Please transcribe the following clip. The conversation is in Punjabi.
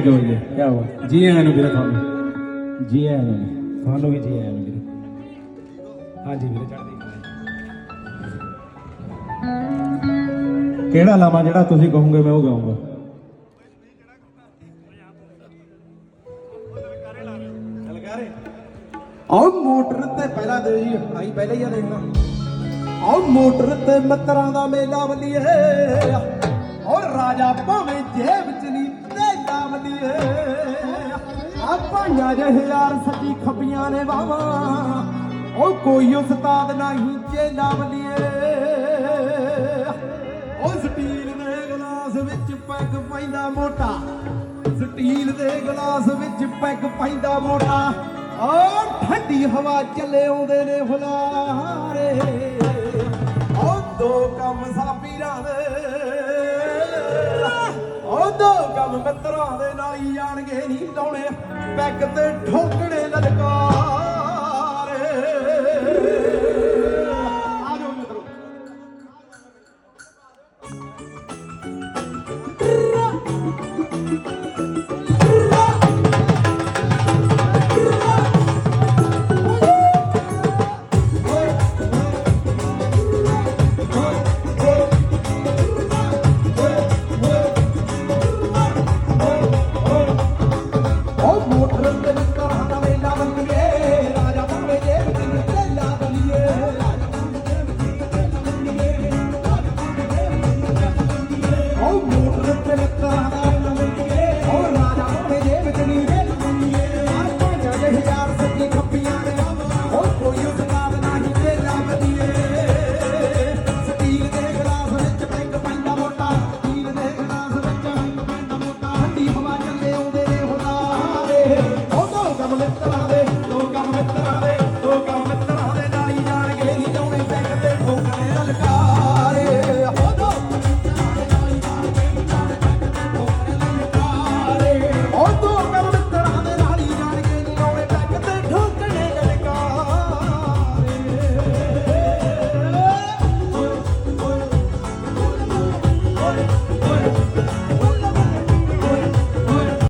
ਜੋ ਹੋਈ ਹੈ? ਕੀ ਬਾਤ ਜੀ ਆਇਆਂ ਨੂੰ ਵੀਰੇ ਤੁਹਾਨੂੰ। ਜੀ ਆਇਆਂ ਨੂੰ। ਤੁਹਾਨੂੰ ਵੀ ਜੀ ਆਇਆਂ ਨੂੰ ਵੀਰੇ। ਹਾਂਜੀ ਵੀਰੇ, ਚੜ੍ਹਦੀ ਕਿਹੜਾ ਲਾਵਾਂ ਜਿਹੜਾ ਤੁਸੀਂ ਕਹੋਗੇ ਮੈਂ ਉਹ ਗਾਉਂਗਾ। ਆਓ ਮੋਟਰ ਤੇ ਪਹਿਲਾਂ ਦੇ ਜੀ, ਆਈ ਪਹਿਲਾਂ ਹੀ ਆ ਦੇਖਣਾ ਆਓ ਮੋਟਰ ਤੇ ਮੱਤਰਾਂ ਦਾ ਮੇਲਾ ਵੱਲੀਏ। ਔਰ ਰਾਜਾ ਭਾਵੇਂ ਜੇਬ ਚ ਨਹੀਂ ਤੇਲਾ ਵੱਲੀਏ ਯਾਰ ਸੱਜੀ ਖੱਬੀਆਂ ਨੇ ਵਾਵਾ ਉਹ ਕੋਈ ਉਸਤਾਦ ਨਹੀਂ ਚੇਲਾ ਵੱਲੀਏ ਉਹ ਸਟੀਲ ਦੇ ਗਲਾਸ ਵਿੱਚ ਪੈਗ ਪੈਂਦਾ ਮੋਟਾ। ਸਟੀਲ ਦੇ ਗਲਾਸ ਵਿੱਚ ਪੈਗ ਪੈਂਦਾ ਮੋਟਾ। ਓ ਠੰਡੀ ਹਵਾ ਚੱਲੇ ਆਉਂਦੇ ਨੇ ਹੁਲਾਰੇ। ਕੰਮ ਜਾਣਗੇ ਨਹੀਂ ਲਾਉਣੇ ਪੈਗ ਤੇ ਠੋਕਣੇ ਲਲਕਾਰ don't invent